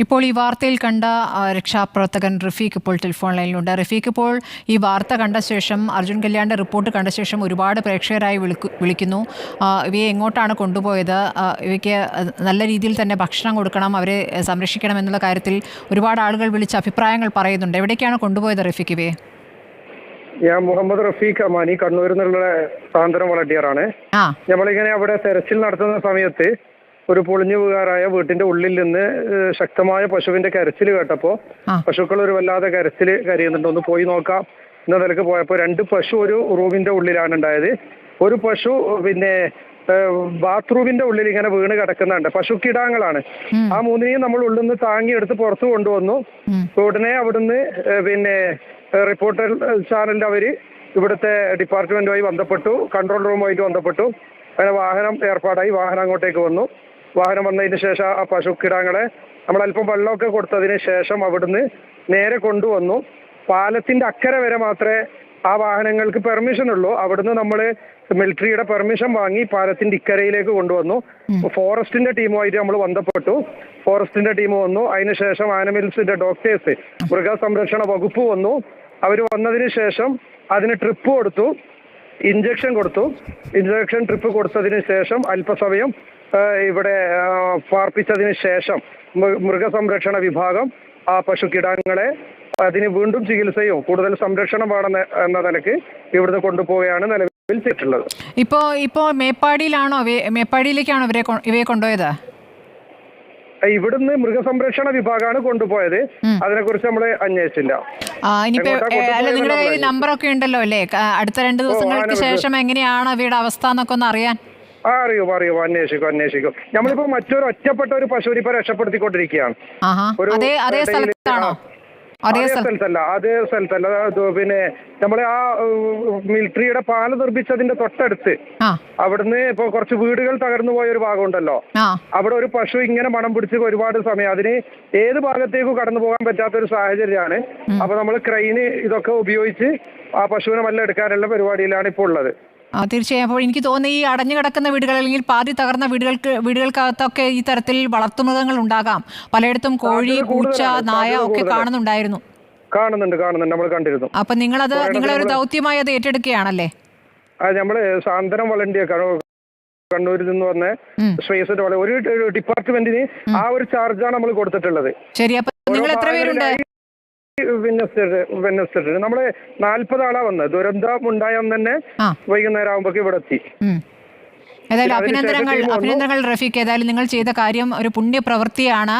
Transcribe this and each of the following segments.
ഇപ്പോൾ ഈ വാർത്തയിൽ കണ്ട രക്ഷാപ്രവർത്തകൻ റഫീഖ് ഇപ്പോൾ ടെലിഫോൺ ലൈനിലുണ്ട്. റഫീഖ് ഇപ്പോൾ ഈ വാർത്ത കണ്ട ശേഷം അർജുൻ കല്യാണിന്റെ റിപ്പോർട്ട് കണ്ട ശേഷം ഒരുപാട് പ്രേക്ഷകരായി വിളിക്കു- വിളിക്കുന്നു. ഇവയെ എങ്ങോട്ടാണ് കൊണ്ടുപോയത്? ഇവയ്ക്ക് നല്ല രീതിയിൽ തന്നെ ഭക്ഷണം കൊടുക്കണം അവരെ സംരക്ഷിക്കണം എന്നുള്ള കാര്യത്തിൽ ഒരുപാട് ആളുകൾ വിളിച്ച് അഭിപ്രായങ്ങൾ പറയുന്നുണ്ട്. എവിടേക്കാണ് കൊണ്ടുപോയത് റഫീഖ് ഇവയെ? ഞാൻ മുഹമ്മദ് റഫീഖ് അമാനി കണ്ണൂരിൽ നിന്നുള്ള സാന്ത്വനം വളണ്ടിയറാണ്. നമ്മളിങ്ങനെ അവിടെ തെരച്ചിൽ നടത്തുന്ന സമയത്ത് ഒരു പൊളിഞ്ഞു വീകാറായ വീട്ടിന്റെ ഉള്ളിൽ നിന്ന് ശക്തമായ പശുവിന്റെ കരച്ചിൽ കേട്ടപ്പോ. പശുക്കൾ ഒരു വല്ലാതെ കരച്ചിൽ കരയുന്നുണ്ട്. ഒന്ന് പോയി നോക്കാം. എന്ന നിലയ്ക്ക് പോയപ്പോ രണ്ട് പശു ഒരു റൂമിന്റെ ഉള്ളിലാണ് ഉണ്ടായത്. ഒരു പശു പിന്നെ ബാത്റൂമിന്റെ ഉള്ളിൽ ഇങ്ങനെ വീണ് കിടക്കുന്നുണ്ട്. പശുക്കിടാങ്ങളാണ്. ആ മൂന്നിനെയും നമ്മൾ ഉള്ളിൽ നിന്ന് താങ്ങിയെടുത്ത് പുറത്തു കൊണ്ടുവന്നു. ഉടനെ അവിടുന്ന് പിന്നെ റിപ്പോർട്ടർ ചാനലിന്റെ അവർ ഇവിടുത്തെ ഡിപ്പാർട്ട്മെന്റുമായി ബന്ധപ്പെട്ടു കൺട്രോൾ റൂമുമായിട്ട് ബന്ധപ്പെട്ടു. അങ്ങനെ വാഹനം ഏർപ്പാടായി വാഹനം അങ്ങോട്ടേക്ക് വന്നു. വാഹനം വന്നതിന് ശേഷം ആ പശുക്കിടാങ്ങളെ നമ്മൾ അല്പം വെള്ളമൊക്കെ കൊടുത്തതിന് ശേഷം അവിടുന്ന് നേരെ കൊണ്ടുവന്നു. പാലത്തിന്റെ അക്കരെ വരെ മാത്രമേ ആ വാഹനങ്ങൾക്ക് പെർമിഷൻ ഉള്ളൂ. അവിടുന്ന് നമ്മൾ മിലിറ്ററിയുടെ പെർമിഷൻ വാങ്ങി പാലത്തിന്റെ ഇക്കരയിലേക്ക് കൊണ്ടുവന്നു. ഫോറസ്റ്റിന്റെ ടീമുമായിട്ട് നമ്മൾ ബന്ധപ്പെട്ടു. ഫോറസ്റ്റിന്റെ ടീം വന്നു. അതിനുശേഷം ആനിമൽസിന്റെ ഡോക്ടേഴ്സ് മൃഗസംരക്ഷണ വകുപ്പ് വന്നു. അവർ വന്നതിന് ശേഷം അതിന് ട്രിപ്പ് കൊടുത്തു. ഇഞ്ചക്ഷൻ കൊടുത്തു. ഇഞ്ചക്ഷൻ ട്രിപ്പ് കൊടുത്തതിന് ശേഷം അല്പസമയം ഇവിടെ പാർപ്പിച്ചതിന് ശേഷം മൃഗസംരക്ഷണ വിഭാഗം ആ പശു കിടാങ്ങളെ അതിന് വീണ്ടും ചികിത്സയോ കൂടുതൽ സംരക്ഷണം വേണം എന്ന നിലയ്ക്ക് ഇവിടുന്ന് കൊണ്ടുപോവുകയാണ് നിലവിൽ ചെയ്തിട്ടുള്ളത്. ഇപ്പോ ഇപ്പോ മേപ്പാടിയിലാണോ മേപ്പാടിയിലേക്കാണോ ഇവരെ ഇവയെ കൊണ്ടുപോയത്? ഇവിടുന്ന് മൃഗസംരക്ഷണ വിഭാഗമാണ് കൊണ്ടുപോയത്. അതിനെക്കുറിച്ച് നമ്മൾ അന്വേഷിച്ചില്ല. ഇനിയിപ്പോ അല്ല നിങ്ങളുടെ കയ്യിൽ നമ്പർ നമ്പറൊക്കെ ഉണ്ടല്ലോ അല്ലേ? അടുത്ത രണ്ട് ദിവസങ്ങൾക്ക് ശേഷം എങ്ങനെയാണ് അവയുടെ അവസ്ഥ എന്നൊക്കെ ഒന്ന് അറിയാൻ. അറിയും അറിയും. അന്വേഷിക്കും അന്വേഷിക്കും. നമ്മളിപ്പോ മറ്റൊരു ഒറ്റപ്പെട്ട ഒരു പശുവിനെ ഇപ്പൊ രക്ഷപ്പെടുത്തിക്കൊണ്ടിരിക്കുകയാണ്. ഒരു അതേ സ്ഥലത്തല്ല അതേ സ്ഥലത്തല്ല. പിന്നെ നമ്മളെ ആ മിലിറ്ററിയുടെ പാല നിർമ്മിച്ചതിന്റെ തൊട്ടടുത്ത് അവിടുന്ന് ഇപ്പൊ കുറച്ച് വീടുകൾ തകർന്നു പോയ ഒരു ഭാഗം ഉണ്ടല്ലോ അവിടെ ഒരു പശു ഇങ്ങനെ മണം പിടിച്ച് ഒരുപാട് സമയം അതിന് ഏത് ഭാഗത്തേക്കും കടന്നു പോകാൻ പറ്റാത്ത ഒരു സാഹചര്യമാണ് അപ്പൊ നമ്മൾ ക്രെയിന് ഇതൊക്കെ ഉപയോഗിച്ച് ആ പശുവിനെ മല്ല എടുക്കാനുള്ള പരിപാടിയിലാണ് ഇപ്പോൾ ഉള്ളത്. ആ, തീർച്ചയായും. അപ്പോൾ എനിക്ക് തോന്നുന്നു ഈ അടഞ്ഞു കിടക്കുന്ന വീടുകൾ അല്ലെങ്കിൽ പാതി തകർന്ന വീടുകൾക്ക് വീടുകൾക്കകത്തൊക്കെ ഈ തരത്തിൽ വളർത്തുമൃഗങ്ങൾ ഉണ്ടാകാം. പലയിടത്തും കോഴി പൂച്ച നായ ഒക്കെ കാണുന്നുണ്ടായിരുന്നു. കാണുന്നുണ്ട് കാണുന്നുണ്ട്. നമ്മൾ കണ്ടിരുന്നു. അപ്പൊ നിങ്ങളത് നിങ്ങളൊരു ദൗത്യമായി അത് ഏറ്റെടുക്കുകയാണല്ലേ? നമ്മൾ സാന്ത്വനം വളണ്ടിയ കണ്ണൂരിൽ നിന്ന് വന്ന. സ്പേസ് ഒരു ഡിപ്പാർട്ട്മെന്റിന് ആ ഒരു ചാർജാണ് നമ്മൾ കൊടുത്തിട്ടുള്ളത്. ശരി അപ്പൊ നിങ്ങൾ എത്ര പേരുണ്ട്? വിന്യസിച്ചിട്ട് നമ്മൾ നാല്പത് ആളാ വന്നത്. ദുരന്തം ഉണ്ടായ അന്ന് തന്നെ വൈകുന്നേരം ആകുമ്പോഴേക്ക് ഇവിടെ എത്തി. ഏതായാലും അഭിനന്ദനങ്ങൾ അഭിനന്ദനങ്ങൾ റഫീഖ്. ഏതായാലും നിങ്ങൾ ചെയ്ത കാര്യം ഒരു പുണ്യപ്രവൃത്തിയാണ്.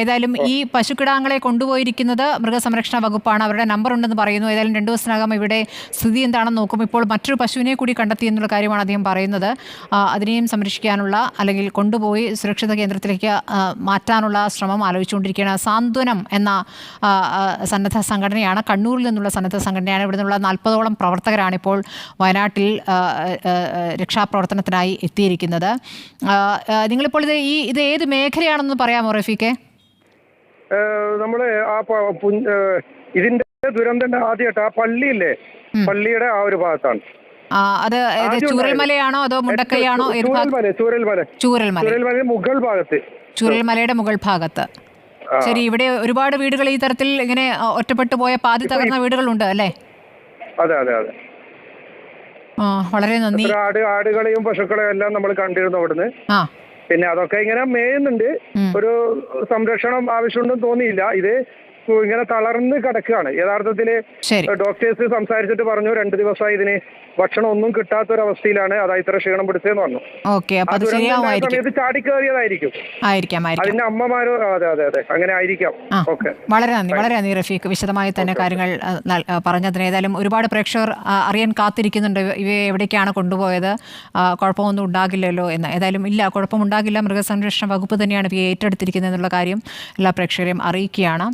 ഏതായാലും ഈ പശുക്കിടാങ്ങളെ കൊണ്ടുപോയിരിക്കുന്നത് മൃഗസംരക്ഷണ വകുപ്പാണ്. അവരുടെ നമ്പർ ഉണ്ടെന്ന് പറയുന്നു. ഏതായാലും രണ്ടു ദിവസത്തിനകം ഇവിടെ സ്ഥിതി എന്താണെന്ന് നോക്കും. ഇപ്പോൾ മറ്റൊരു പശുവിനെ കൂടി കണ്ടെത്തി എന്നുള്ള കാര്യമാണ് അദ്ദേഹം പറയുന്നത്. അതിനെയും സംരക്ഷിക്കാനുള്ള അല്ലെങ്കിൽ കൊണ്ടുപോയി സുരക്ഷിത കേന്ദ്രത്തിലേക്ക് മാറ്റാനുള്ള ശ്രമം ആലോചിച്ചുകൊണ്ടിരിക്കുകയാണ് സാന്ത്വനം എന്ന സന്നദ്ധ സംഘടനയാണ്. കണ്ണൂരിൽ നിന്നുള്ള സന്നദ്ധ സംഘടനയാണ്. ഇവിടെ നിന്നുള്ള നാൽപ്പതോളം പ്രവർത്തകരാണ് ഇപ്പോൾ വയനാട്ടിൽ ആ, ആ, ആ, രക്ഷാപ്രവർത്തനത്തിനായി എത്തിയിരിക്കുന്നത് നിങ്ങളിപ്പോൾ ഇത് ഈ ഇത് ഏത് മേഖലയാണെന്ന് പറയാമോ റഫീഖെ? നമ്മുടെ ആ ഇതിന്റെ ദുരന്തന്റെ ആദ്യമായിട്ട് ആ പള്ളിയില്ലേ? പള്ളിയുടെ ആ ഒരു ഭാഗത്താണ്. അത് ചൂരൽമലയാണോ അതോ മുണ്ടക്കൈയാണോ ചൂരൽമല ചൂരൽമല. ചൂരൽമല. മുകൾ ഭാഗത്ത്. ചൂരൽമലയുടെ മുകൾ ഭാഗത്ത്. ശരി ഇവിടെ ഒരുപാട് വീടുകൾ ഈ തരത്തിൽ ഇങ്ങനെ ഒറ്റപ്പെട്ടു പോയ പാതി തകർന്ന വീടുകളുണ്ട് അല്ലേ? അതെ അതെ അതെ. വളരെ നന്ദി. ആട് ആടുകളെയും പശുക്കളെയും എല്ലാം നമ്മൾ കണ്ടിരുന്നു അവിടുന്ന്. പിന്നെ അതൊക്കെ ഇങ്ങനെ മേയുന്നുണ്ട്. ഒരു സംരക്ഷണം ആവശ്യമുണ്ടെന്ന് തോന്നിയില്ല. ഇത് ഇങ്ങനെ തളർന്ന് കിടക്കുകയാണ്. യഥാർത്ഥത്തിൽ ശരി. ഡോക്ടേഴ്സ് സംസാരിച്ചിട്ട് പറഞ്ഞു രണ്ട് ദിവസമായി ഇതിന് ഭക്ഷണം ഒന്നും കിട്ടാത്ത ഒരു അവസ്ഥയിലാണ് അതാ ഇത്ര ക്ഷീണം പിടിച്ചതെന്ന് പറഞ്ഞു. സമയത്ത് ചാടിക്കേറിയതായിരിക്കും അതിന്റെ അമ്മമാരോ അതെ അതെ അതെ അങ്ങനെ ആയിരിക്കാം. ഓക്കെ. വളരെ നന്ദി വളരെ നന്ദി റഫീഖ്. വിശദമായി തന്നെ കാര്യങ്ങൾ പറഞ്ഞതിന് ഏതായാലും ഒരുപാട് പ്രേക്ഷകർ അറിയാൻ കാത്തിരിക്കുന്നുണ്ട്. ഇവ- ഇവയെ എവിടേക്കാണ് കൊണ്ടുപോയത്? കുഴപ്പമൊന്നും ഉണ്ടാകില്ലല്ലോ എന്ന്. ഏതായാലും ഇല്ല കുഴപ്പമുണ്ടാകില്ല. മൃഗസംരക്ഷണ വകുപ്പ് തന്നെയാണ് ഇവയെ ഏറ്റെടുത്തിരിക്കുന്നത് എന്നുള്ള കാര്യം എല്ലാ പ്രേക്ഷകരെയും അറിയിക്കുകയാണ്.